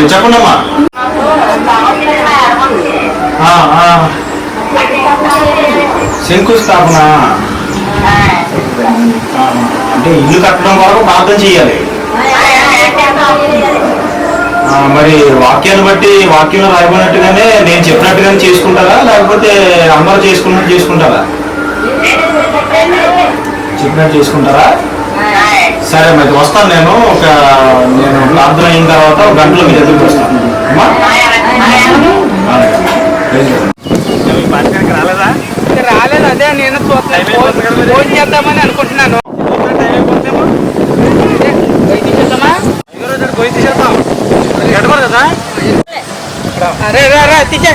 అమ్మా చెప్పండి అమ్మా శంకుస్థాపన. అంటే ఇల్లు కట్టడం వరకు ప్రార్థన చేయాలి మరి వాక్యాన్ని బట్టి వాక్యంలో రాయబడినట్టుగానే నేను చెప్పినట్టుగానే చేసుకుంటారా? లేకపోతే అందరూ చేసుకున్నట్టు చేసుకుంటారా? చెప్పినట్టు చేసుకుంటారా? సరే మరి వస్తాను నేను ఒక నేను ప్రార్థన అయిన తర్వాత ఒక గంటలో మీ దగ్గరికి వస్తాను. రాలేదా అదే నేను చూస్తున్నాను ఫోన్- ఫోన్ చేద్దామని అనుకుంటున్నాను? అరే రా రా తీసే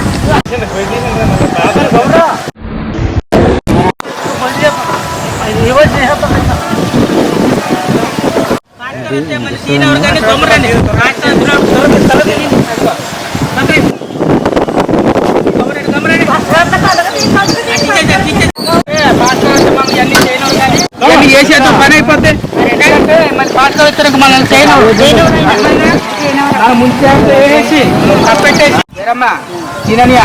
ఇవన్నీ చేసేద్దాం పని అయిపోతే మరి పాటలు వచ్చాక మనల్ని చేయను వేసి కప్పెట్టేసి వేరమ్మా తిననియా.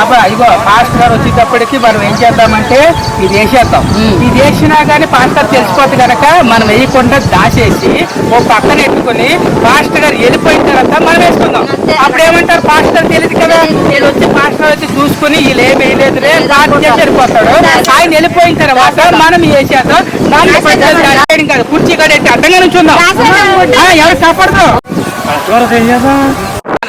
అబ్బా ఇగో పాస్టర్ గారు వచ్చేటప్పటికి మనం ఏం చేద్దామంటే ఇది వేసేద్దాం. ఇది వేసినా కానీ పాస్టర్ తెలిసిపోతుంది కనుక మనం వేయకుండా దాచేసి ఓ పక్కన ఎట్టుకొని పాస్టర్ గారు వెళ్ళిపోయిన తర్వాత మనం వేసుకుందాం. అప్పుడు ఏమంటారు పాస్టర్? తెలియదు కదా? వీళ్ళు వచ్చి పాస్టర్ వచ్చి చూసుకుని వీళ్ళు ఏం వేయలేదులే చేసి వెళ్ళిపోతాడు. ఆయన వెళ్ళిపోయిన తర్వాత మనం వేసేద్దాం మనం చేయడం కాదు. కుర్చీ కడెట్టి అడ్డంగా నుంచుందాం ఆ, ఎవరు కాపాడదు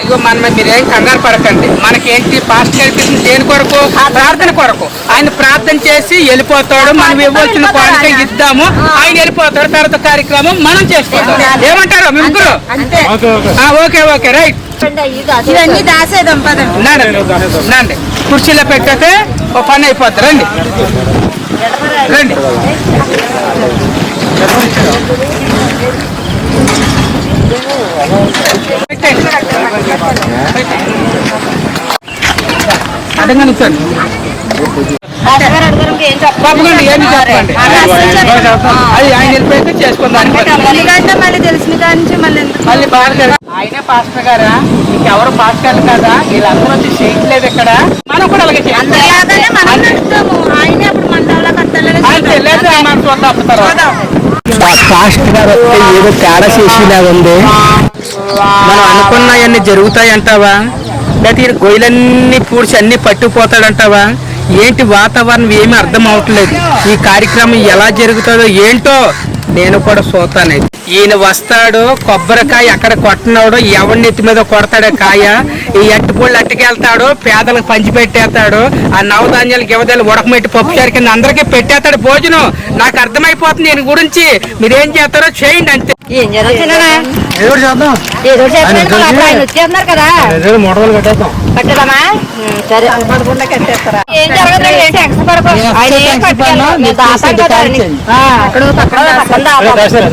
ఇగో మన మీరేం కంగారు పడకండి. మనకేంటి పాస్ట్ కల్పిస్తుంది దేని కొరకు? ప్రార్థన కొరకు. ఆయన ప్రార్థన చేసి వెళ్ళిపోతాడు. మనం ఇవ్వాల్సిన కోరిక ఇద్దాము. ఆయన వెళ్ళిపోతాడు. తర్వాత కార్యక్రమం మనం చేసుకుంటాం ఏమంటారు? మీ ముగ్గురు? అంతే ఆ, ఓకే ఓకే. రైట్. ఇవన్నీ పదండి. కుర్చీలో పెట్టాక ఓ పని అయిపోద్ది. రండి. రండి పెట్టండి. అడగండి నిల్చోండి. తప్పకుండా ఏమి చెప్పండి అది ఆయన వెళ్ళిపోయితే చేసుకుందాం ఎందుకంటే మళ్ళీ తెలిసిన కాడి నుంచి మళ్ళీ ఎందుకు? మళ్ళీ బాగా ఆయనే పాస్టర్ గారా ఇంకెవరు పాస్టర్ కదా వీళ్ళందరూ వచ్చి చేయట్లేదు ఇక్కడ మనం కూడా అలాగే చేయాలి. అందరిలాగానే లేదు చూద్దాం అప్పుడు తర్వాత. పాస్టర్ గారు ఏదో తేడా చేసేలాగా ఉంది మనం అనుకున్నవన్నీ జరుగుతాయి అంటావా లేకపోతే గొయ్యలన్నీ పూడ్చి అన్ని పట్టుకుపోతాడంటావా? ఏంటి వాతావరణం ఏమీ అర్థం అవట్లేదు. ఈ కార్యక్రమం ఎలా జరుగుతుందో ఏంటో నేను కూడా చూస్తాను. ఈయన వస్తాడు కొబ్బరికాయ ఎక్కడ కొట్టినాడో ఎవరి నెత్తి మీద కొడతాడో కాయ ఈ అట్టుపూళ్ళు అట్టుకెళ్తాడు పేదలకు పంచి పెట్టేస్తాడు ఆ నవధాన్యాలు గివదాలు ఉడకమెట్టి పప్పు కింద అందరికీ పెట్టేస్తాడు భోజనం. నాకు అర్థమైపోతుంది దీని గురించి. మీరేం చేస్తారో చేయండి అంతే. ఏం ఏదో చేస్తున్నారు కదా, కట్టదమ్మా సరే. ఏం జరగదు ఏం పడకు ఆయన అక్కడ పక్కన పక్కన దాస్తాం.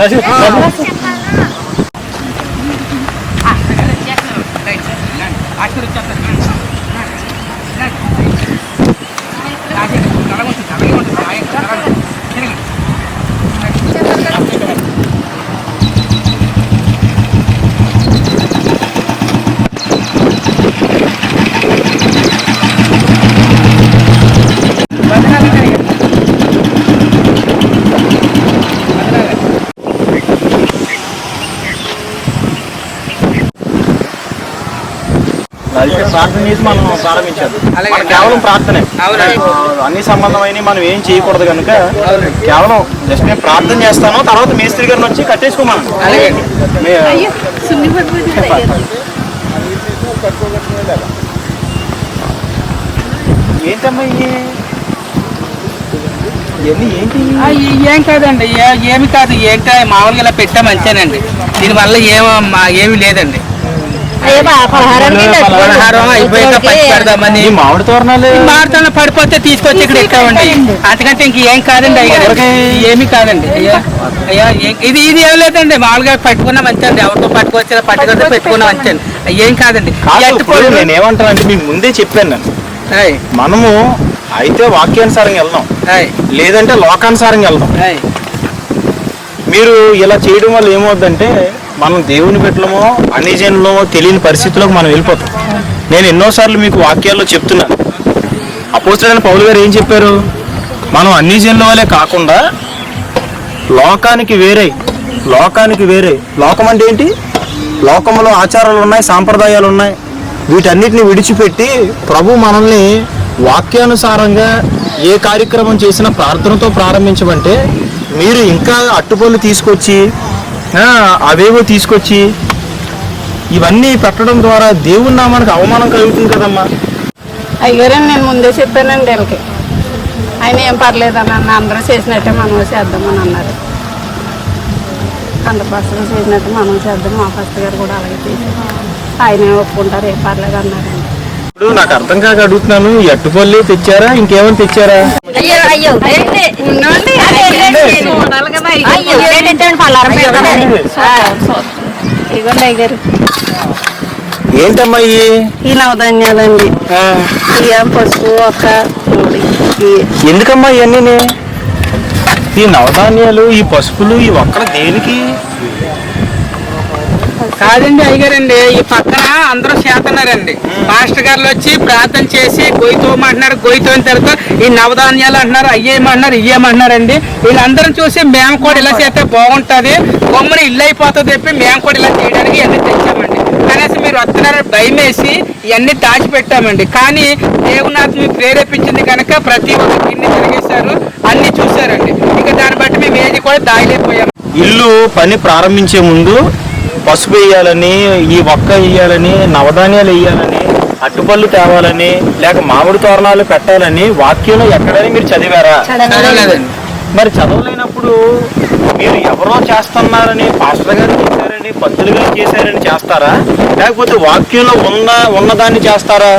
అయితే ప్రార్థన చేసి మనం ప్రారంభించాలి కేవలం ప్రార్థనే. అవునండి. అన్ని సంబంధమైన మనం ఏం చేయకూడదు కనుక కేవలం జస్ట్ నేను ప్రార్థన చేస్తాను తర్వాత మేస్త్రి గారిని వచ్చి కట్టేసుకోమను. ఏంటమ్మా ఏం కాదండి ఏమి కాదు ఏంటో మామూలుగా ఇలా పెట్టాం అంతేనండి. దీనివల్ల ఏం మా- ఏమీ లేదండి. మామిడి తోరణాలు మారుతాను పడిపోతే తీసుకొచ్చి ఇక్కడ ఇస్తామండి. అంతకంటే ఇంకేం కాదండి అయ్యా ఏమీ కాదండి. అయ్యా ఇది ఇది ఏం లేదండి. మామూలుగా పట్టుకున్నాం అంతే అండి. ఎవరితో పట్టుకొచ్చా పట్టుకొస్తే పెట్టుకున్నాం అంతే అండి. ఏం కాదండి. నేను ఏమంటానంటే మీకు ముందే చెప్పాను నేను. మనము అయితే వాక్యానుసారంగా వెళ్దాం. లేదంటే లోకానుసారంగా వెళ్దాం. మీరు ఇలా చేయడం వల్ల ఏమవుద్దంటే మనం దేవుని బిడ్డలమో అన్ని తెలియని పరిస్థితిలోకి మనం వెళ్ళిపోతాం. నేను ఎన్నోసార్లు మీకు వాక్యాల్లో చెప్తున్నాను. అపోజిట్ పౌలు గారు ఏం చెప్పారు? మనం అన్ని జన్ల వలె కాకుండా లోకానికి వేరే లోకానికి వేరే. లోకం అంటే ఏంటి? లోకంలో ఆచారాలు ఉన్నాయి సాంప్రదాయాలు ఉన్నాయి. వీటన్నిటిని విడిచిపెట్టి ప్రభు మనల్ని వాక్యానుసారంగా ఏ కార్యక్రమం చేసినా ప్రార్థనతో ప్రారంభించమంటే మీరు ఇంకా అట్టుపళ్ళు తీసుకొచ్చి అవేవో తీసుకొచ్చి ఇవన్నీ పెట్టడం ద్వారా దేవుని నామానికి అవమానం కలుగుతుంది కదమ్మా. అయ్యారని నేను ముందే చెప్పానండి వీళ్ళకి. ఆయన ఏం పర్లేదన్న అన్న అందరూ చేసినట్టే మనం చేద్దామని అన్నారు. అందరు బస్సులు చేసినట్టు మనం చేద్దాం మా ఫస్ట్ గారు కూడా అలాగే చేశారు. ఆయన ఒప్పుకుంటారు ఏం పర్లేదు ఇప్పుడు నాకు అర్థం కాక అడుగుతున్నాను. ఈ అట్టుపల్లి తెచ్చారా? ఇంకేమైనా తెచ్చారా? ఏంటమ్మా ఇవి ఈ నవధాన్యాలండి. పసుపు ఒక ఎందుకమ్మా ఇవన్నీ ఈ నవధాన్యాలు ఈ పసుపులు ఈ ఒక్కల దేనికి? కాదండి అయ్యగారండి ఈ పక్కన అందరూ చేస్తున్నారండి మాస్టర్ గారు వచ్చి ప్రార్థన చేసి గొయ్యి తోమంటున్నారు గొయ్యి తోమిన తర్వాత ఈ నవధాన్యాలు అంటున్నారు అయ్యేయమంటున్నారు ఇయ్యేమంటున్నారండి వీళ్ళందరం చూసి మేము కూడా ఇలా చేస్తే బాగుంటది బొమ్మని ఇల్లు అయిపోతుంది చెప్పి మేము కూడా ఇలా చేయడానికి ఇవన్నీ తెచ్చామండి. కనీసం మీరు వస్తున్నారని భయం వేసి ఇవన్నీ దాచిపెట్టామండి. కానీ దేవునాథ్ మీకు ప్రేరేపించింది కనుక ప్రతి ఒక్క గిన్నె తిరిగేశారు అన్ని చూశారండి. ఇంకా దాన్ని బట్టి మేము ఏది కూడా దాయలేకపోయాం. ఇల్లు పని ప్రారంభించే ముందు పసుపు వేయాలని ఈ ఒక్క వేయాలని నవధాన్యాలు వేయాలని అట్టుపళ్ళు తేవాలని లేక మామిడి తోరణాలు పెట్టాలని వాక్యంలో ఎక్కడైనా మీరు చదివారా? మరి చదవలేనప్పుడు మీరు ఎవరో చేస్తున్నారని పాస్టర్ గారు చేశారని పంతులు గారు చేశారని చేస్తారా? లేకపోతే వాక్యంలో ఉన్న ఉన్నదాన్ని చేస్తారా?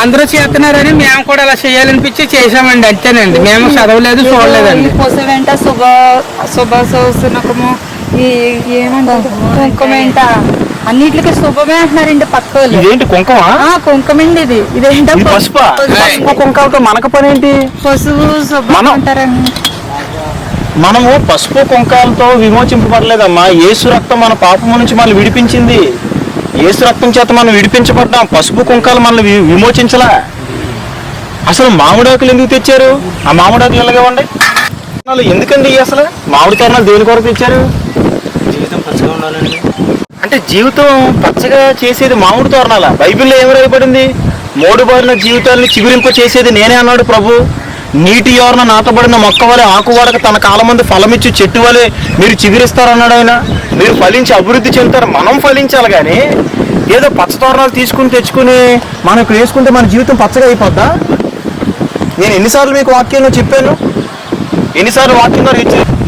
అందరూ చేస్తున్నారని మేము కూడా అలా చేయాలనిపించి చేసామండి అంతేనండి. మేము చదవలేదు చూడలేదండి. పొస వెంట శుభ శుభ ఏమంటారు? కుంకుమేంట అన్నిటికి శుభమే అంటున్నారండి పక్క వాళ్ళు ఇదేంటి కుంకుమ? ఆ, కుంకుమండి ఇది. ఇదేంటో ఇది పసుపా. పసుపు? కుంకాలతో మనకు పని ఏంటి పసుపు మనం- అంటారండి మనము పసుపు కుంకాలతో విమోచింపబడలేదమ్మా. యేసు రక్తం మన పాపము నుంచి మనల్ని విడిపించింది. యేసు రక్తం చేత మనం విడిపించబడ్డాం. పసుపు కుంకాలు మనల్ని విమోచించలా. అసలు మామిడాకులు ఎందుకు తెచ్చారు? ఆ మామిడాకులు ఎలాగేవండి? అసలు ఎందుకండి అసలు? మామిడి తోరణాలు దేని కొరకు తెచ్చారు? ఉండాలండి అంటే జీవితం పచ్చగా చేసేది మామిడి తోరణాల? బైబిల్లో ఏమి రాయబడింది? మూడు బారిన జీవితాన్ని చిగురింప చేసేది నేనే అన్నాడు ప్రభు. నీటి యోరన నాటబడిన మొక్క వలె ఆకు వాడక తన కాలం ముందు ఫలమిచ్చి చెట్టు వలె మీరు చిగురిస్తారన్నాడు ఆయన. మీరు ఫలించి అభివృద్ధి చెందుతారు మనం ఫలించాలి కానీ ఏదో పచ్చ తోరణాలు తీసుకుని తెచ్చుకుని మనం ఇక్కడ వేసుకుంటే మన జీవితం పచ్చగా అయిపోద్దా? నేను ఎన్నిసార్లు మీకు వాక్యంలో చెప్పాను? ఎన్నిసార్లు వాక్యం ద్వారా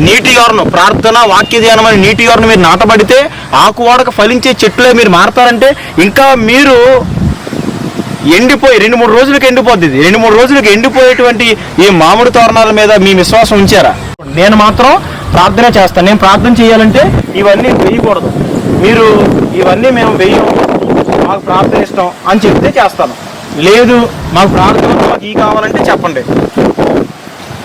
నీటి యోరను ప్రార్థన వాక్య ధ్యానం అని నీటి యోరను మీరు నాటబడితే ఆకువాడక ఫలించే చెట్లే మీరు మారతారంటే ఇంకా మీరు ఎండిపోయి రెండు మూడు రోజులకు ఎండిపోద్ది ఇది. రెండు మూడు రోజులకు ఎండిపోయేటువంటి ఈ మామిడి తోరణాల మీద మీ విశ్వాసం ఉంచారా? నేను మాత్రం ప్రార్థన చేస్తాను. నేను ప్రార్థన చేయాలంటే ఇవన్నీ వేయకూడదు. మీరు ఇవన్నీ మేము వేయం మాకు ప్రార్థన ఇష్టం అని చెప్తే చేస్తాను. లేదు మాకు ప్రార్థన మాకు ఈ కావాలంటే చెప్పండి.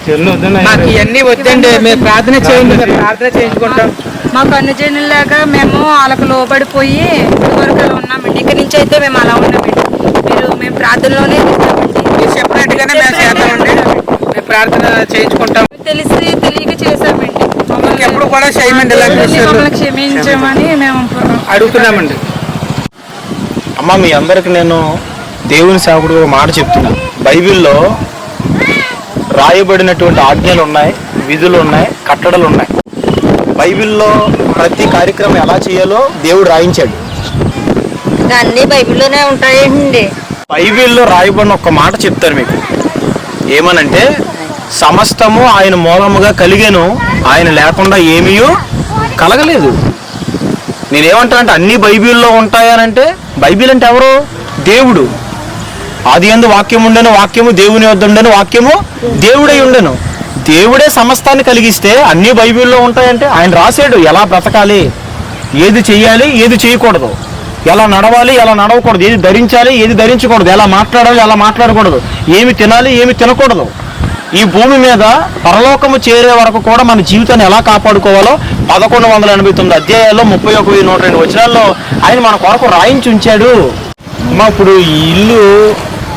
మాకు ఇవన్నీ వద్దండి మేము ప్రార్థన చేయండి ప్రార్థన చేయించుకుంటాం. మాకు అనుజనులాగా మేము వాళ్ళకు లోబడిపోయి ఇదివరకు అలా ఉన్నామండి ఇక్కడి నుంచి అయితే మేము అలా ఉన్నామండి మీరు మేము ప్రార్థనలోనే ఉంటామండి. మీరు చెప్పినట్టుగానే మేము చేద్దామండి మేము ప్రార్థన చేయించుకుంటాం. తెలిసి తెలియక చేసామండి మమ్మల్ని ఎప్పుడు కూడా చేయమండి మమ్మల్ని క్షమించమని మేము అడుగుతున్నామండి. అమ్మ మీ అందరికి నేను దేవుని సేవకుడు ఒక మాట చెప్తున్నాను బైబిల్లో రాయబడినటువంటి ఆజ్ఞలు ఉన్నాయి విధులు ఉన్నాయి కట్టడలు ఉన్నాయి. బైబిల్లో ప్రతి కార్యక్రమం ఎలా చేయాలో దేవుడు రాయించాడు. అన్ని బైబిల్లోనే ఉంటాయండి. బైబిల్లో రాయబడిన ఒక మాట చెప్తాను మీకు. ఏమనంటే సమస్తము ఆయన మూలముగా కలిగాను ఆయన లేకుండా ఏమీ కలగలేదు. నేనేమంటా అంటే అన్ని బైబిల్లో ఉంటాయనంటే బైబిల్ అంటే ఎవరు? దేవుడు. ఆది ఎందు వాక్యం ఉండను వాక్యము దేవుని వద్ద ఉండను వాక్యము దేవుడై ఉండను. దేవుడే సమస్తాన్ని కలిగిస్తే అన్ని బైబిల్లో ఉంటాయంటే ఆయన రాశాడు ఎలా బ్రతకాలి ఏది చేయాలి ఏది చేయకూడదు. ఎలా నడవాలి ఎలా నడవకూడదు ఏది ధరించాలి ఏది ధరించకూడదు ఎలా మాట్లాడాలి ఎలా మాట్లాడకూడదు ఏమి తినాలి ఏమి తినకూడదు. ఈ భూమి మీద పరలోకము చేరే వరకు కూడా మన జీవితాన్ని ఎలా కాపాడుకోవాలో పదకొండు వందల ఎనభై తొమ్మిది అధ్యాయాల్లో ముప్పై ఒక వెయ్యి నూట రెండు వచనాల్లో ఆయన మన కొరకు రాయించి ఉంచాడు. అమ్మ ఇప్పుడు ఈ ఇల్లు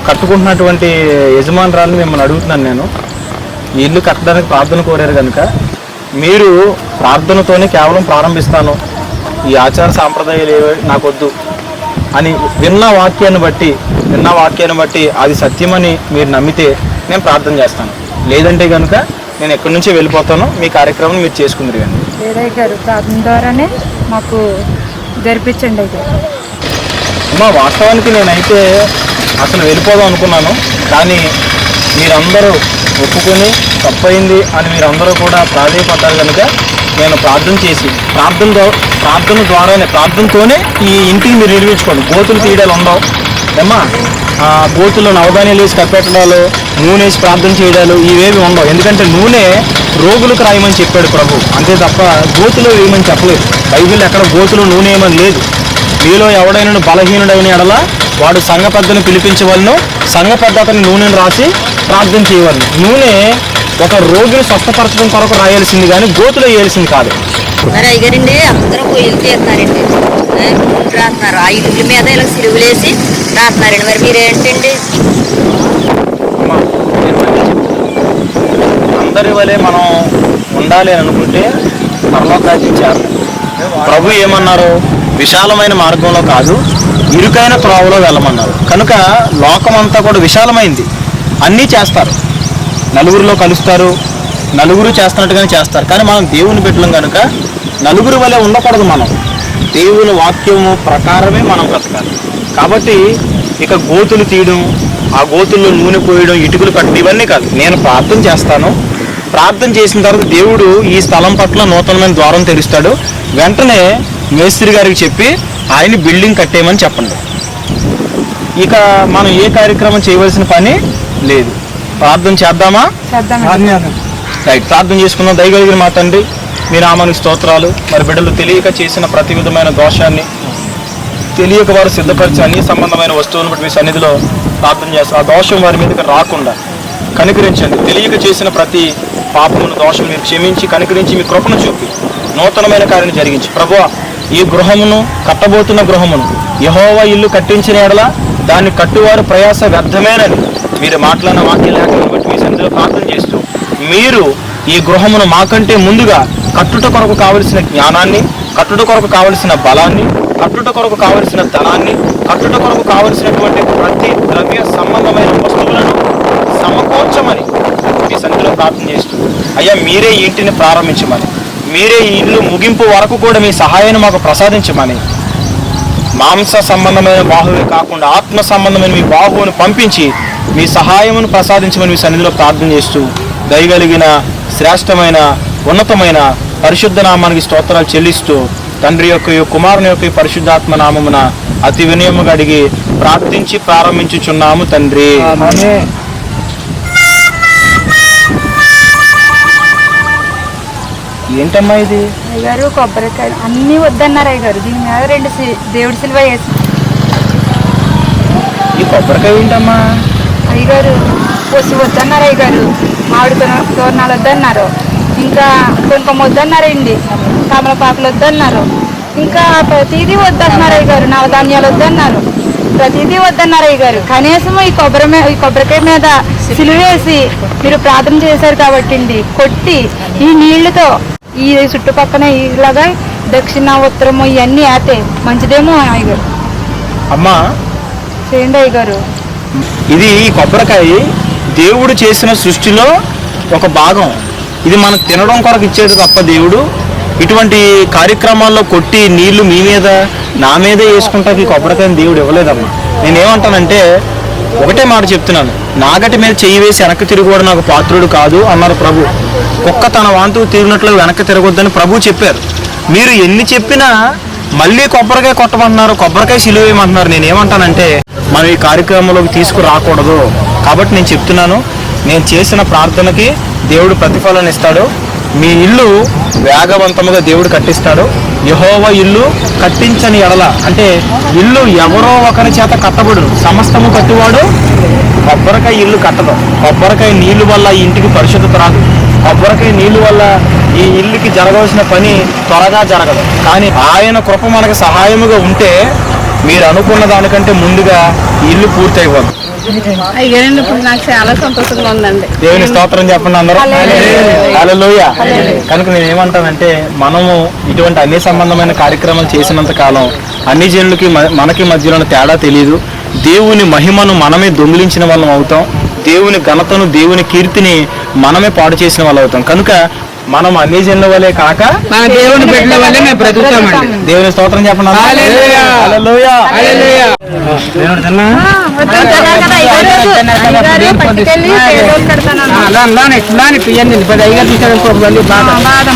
కట్టుకుంటున్నటువంటి యజమానురాలను మిమ్మల్ని అడుగుతున్నాను నేను. ఈ ఇల్లు కట్టడానికి ప్రార్థన కోరారు కనుక మీరు ప్రార్థనతోనే కేవలం ప్రారంభిస్తాను. ఈ ఆచార సాంప్రదాయాలు ఏవో నాకొద్దు అని విన్న వాక్యాన్ని బట్టి విన్న వాక్యాన్ని బట్టి అది సత్యమని మీరు నమ్మితే నేను ప్రార్థన చేస్తాను. లేదంటే కనుక నేను ఎక్కడి నుంచి వెళ్ళిపోతాను మీ కార్యక్రమం మీరు చేసుకుందరు కానీ. గారు ప్రార్థన ద్వారానే మాకు జరిపించండి అయితే. అమ్మ వాస్తవానికి నేనైతే అసలు వెళ్ళిపోదాం అనుకున్నాను. కానీ మీరందరూ ఒప్పుకొని తప్పైంది అని మీరందరూ కూడా ప్రాధేయపడ్డారు కనుక నేను ప్రార్థన చేసి ప్రార్థన ప్రార్థన ద్వారానే ప్రార్థనతోనే ఈ ఇంటికి మీరు నిర్మించుకోండి గోతులు తీయడాలు ఉండవు. ఏమ్మా? ఆ గోతుల్లో నవధాన్యాలు వేసి కప్పెట్టడాలు నూనె వేసి ప్రార్థన చేయడాలు ఇవేవి ఉండవు. ఎందుకంటే నూనె రోగులకు రాయమని చెప్పాడు ప్రభు. అంతే తప్ప గోతులో వేయమని చెప్పలేదు. బైబిల్ ఎక్కడ గోతులు నూనె ఏమని లేదు. మీలో ఎవడైనా బలహీనుడైన ఎడల వాడు సంఘ పెద్దను పిలిపించవలను. సంఘ పెద్ద అతని నూనెను రాసి ప్రార్థన చేయవలను. నూనె ఒక రోగిని స్వస్థపరచడం కొరకు రాయాల్సింది కానీ గోతులో వేయాల్సింది కాదు. మరి అయ్యారండి అందరూ పొయ్యిలు తీస్తున్నారండి ఏ, రాస్తున్నారు. ఆ ఇల్లు మీద ఇలా రాస్తున్నారండి. మరి. అందరి వలె మనం ఉండాలి అని అనుకుంటే పరలోకానికి చేరాలి. ప్రభు ఏమన్నారు? విశాలమైన మార్గంలో కాదు ఇరుకైన త్రోవలో వెళ్ళమన్నారు. కనుక లోకం అంతా కూడా విశాలమైంది. అన్నీ చేస్తారు. నలుగురిలో కలుస్తారు. నలుగురు చేస్తున్నట్టుగానే చేస్తారు. కానీ మనం దేవుని బిడ్డలం కనుక నలుగురు వలె ఉండకూడదు మనం. దేవుని వాక్యము ప్రకారమే మనం బ్రతకాలి. కాబట్టి ఇక గోతులు తీయడం ఆ గోతుల్లో నూనె పోయడం ఇటుకలు కట్టడం ఇవన్నీ కాదు. నేను ప్రార్థన చేస్తాను. ప్రార్థన చేసిన తర్వాత దేవుడు ఈ స్థలం పట్ల నూతనమైన ద్వారం తెరుస్తాడు. వెంటనే మేస్త్రి గారికి చెప్పి ఆయన బిల్డింగ్ కట్టేయమని చెప్పండి. ఇక మనం ఏ కార్యక్రమం చేయవలసిన పని లేదు. ప్రార్థన చేద్దామా? చేద్దాం రైట్ ప్రార్థన చేసుకుందాం. దయగలిగిన మా తండ్రి మీ నామానికి స్తోత్రాలు. మరి బిడ్డలు తెలియక చేసిన ప్రతి విధమైన దోషాన్ని తెలియక వారు సిద్ధపరిచి అన్ని సంబంధమైన వస్తువులను బట్టి మీ సన్నిధిలో ప్రార్థన చేస్తారు. ఆ దోషం వారి మీదకి రాకుండా కనికరించండి. తెలియక చేసిన ప్రతి పాపమును దోషం మీరు క్షమించి కనికరించి మీ కృపను చూపి నూతనమైన కార్యం జరిగించి. ప్రభువా ఈ గృహమును కట్టబోతున్న గృహమును. యహోవా ఇల్లు కట్టించిన ఎడల దాన్ని కట్టువారు ప్రయాస వ్యర్థమేనని మీరు మాట్లాడిన వాక్య లేఖలను బట్టి మీ సందులో ప్రార్థన చేస్తూ మీరు ఈ గృహమును మాకంటే ముందుగా కట్టుట కొరకు కావలసిన జ్ఞానాన్ని కట్టుట కొరకు కావలసిన బలాన్ని కట్టుట కొరకు కావలసిన ధనాన్ని కట్టుట కొరకు కావలసినటువంటి ప్రతి ద్రవ్య సంబంధమైన వస్తువులను సమకూర్చమని మీ సన్నిధిలో ప్రార్థన చేస్తూ అయ్యా మీరే ఇంటిని ప్రారంభించమని. మీరే ఈ ఇల్లు ముగింపు వరకు కూడా మీ సహాయాన్ని మాకు ప్రసాదించమని. మాంస సంబంధమైన బాహువే కాకుండా ఆత్మ సంబంధమైన మీ బాహువును పంపించి మీ సహాయమును ప్రసాదించమని మీ సన్నిధిలో ప్రార్థన చేస్తూ దయగలిగిన శ్రేష్టమైన ఉన్నతమైన పరిశుద్ధ నామానికి స్తోత్రాలు చెల్లిస్తూ తండ్రి యొక్క కుమారుని యొక్క పరిశుద్ధాత్మ నామమున అతి వినయముగా అడిగి ప్రార్థించి ప్రారంభించుచున్నాము తండ్రి. ఏంటమ్మా ఇది? అయ్యగారు కొబ్బరికాయ అన్నీ వద్దన్నారు అయ్యగారు. దీని మీద రెండు దేవుడి సిల్వ వేసి. ఈ కొబ్బరికాయ ఏంటమ్మా? అయ్యగారు పొసి వద్దన్నారు అయ్యగారు. మామిడి తోర- తోరణాలు వద్దన్నారు. ఇంకా కుంకుమ వద్దన్నారండి కమలపాకులు వద్దన్నారు. ఇంకా ప్రతిదీ వద్దన్నారు అయ్యగారు. నవధాన్యాలు వద్దన్నారు. ప్రతిదీ వద్దన్నారు అయ్యగారు. కనీసం ఈ కొబ్బరి ఈ కొబ్బరికాయ మీద సిలువేసి మీరు ప్రార్థన చేశారు కాబట్టి కొట్టి ఈ నీళ్ళతో ఈ చుట్టుపక్కన ఇలాగా దక్షిణ ఉత్తరము ఇవన్నీ ఆతే మంచిదేమో అయ్యగారు. అమ్మా. చేయండి అయ్యగారు. ఇది కొబ్బరికాయ దేవుడు చేసిన సృష్టిలో ఒక భాగం. ఇది మనకు తినడం కొరకు ఇచ్చేది తప్ప దేవుడు ఇటువంటి కార్యక్రమాల్లో కొట్టి నీళ్ళు మీ మీద నా మీదే వేసుకుంటాకి ఈ కొబ్బరికాయని దేవుడు ఇవ్వలేదమ్మా. నేనేమంటానంటే ఒకటే మాట చెప్తున్నాను. నాగటి మీద చెయ్యి వేసి వెనక్కి తిరుగువాడు నాకు పాత్రుడు కాదు అన్నారు ప్రభు. కుక్క తన వాంతు తిరిగినట్లు వెనక్కి తిరగొద్దని ప్రభు చెప్పారు. మీరు ఎన్ని చెప్పినా మళ్ళీ కొబ్బరికాయ కొట్టమంటున్నారు కొబ్బరికాయ సిలువేయమంటున్నారు నేను ఏమంటానంటే మనం ఈ కార్యక్రమంలోకి తీసుకురాకూడదు. కాబట్టి నేను చెప్తున్నాను నేను చేసిన ప్రార్థనకి దేవుడు ప్రతిఫలాన్ని ఇస్తాడు. మీ ఇల్లు వేగవంతముగా దేవుడు కట్టిస్తాడు. యహోవ ఇల్లు కట్టించని ఎడల అంటే ఇల్లు ఎవరో ఒకరి చేత కట్టబడు సమస్తము కట్టువాడు కొబ్బరికాయ ఇల్లు కట్టదు కొబ్బరికాయ నీళ్ళు వల్ల ఈ ఇంటికి పరిశుద్ధత రాదు. కొబ్బరికాయ నీళ్ళు వల్ల ఈ ఇల్లుకి జరగవలసిన పని త్వరగా జరగదు. కానీ ఆయన కృప మనకు సహాయముగా ఉంటే మీరు అనుకున్న దానికంటే ముందుగా ఇల్లు పూర్తయిపోదు అయ్యారండి ఇప్పుడు నాకు చాలా సంతోషంగా ఉందండి. దేవుని స్తోత్రం చెప్పండి అందరూ. హల్లెలూయా కనుక నేను ఏమంటానంటే మనము ఇటువంటి అన్ని సంబంధమైన కార్యక్రమాలు చేసినంత కాలం అన్ని జనులకి మనకి మధ్యలో తేడా తెలియదు దేవుని మహిమను మనమే దొంగిలించిన వాళ్ళం అవుతాం. దేవుని ఘనతను దేవుని కీర్తిని మనమే పాడు చేసిన వాళ్ళు అవుతాం. కనుక మనం అన్ని జనుల వలె కాక మన దేవుని బిడ్డల వల్లే మేము బ్రతుకుతామండి దేవుని స్తోత్రం చెప్పండి. హల్లెలూయా. హల్లెలూయా. హల్లెలూయా. బాధ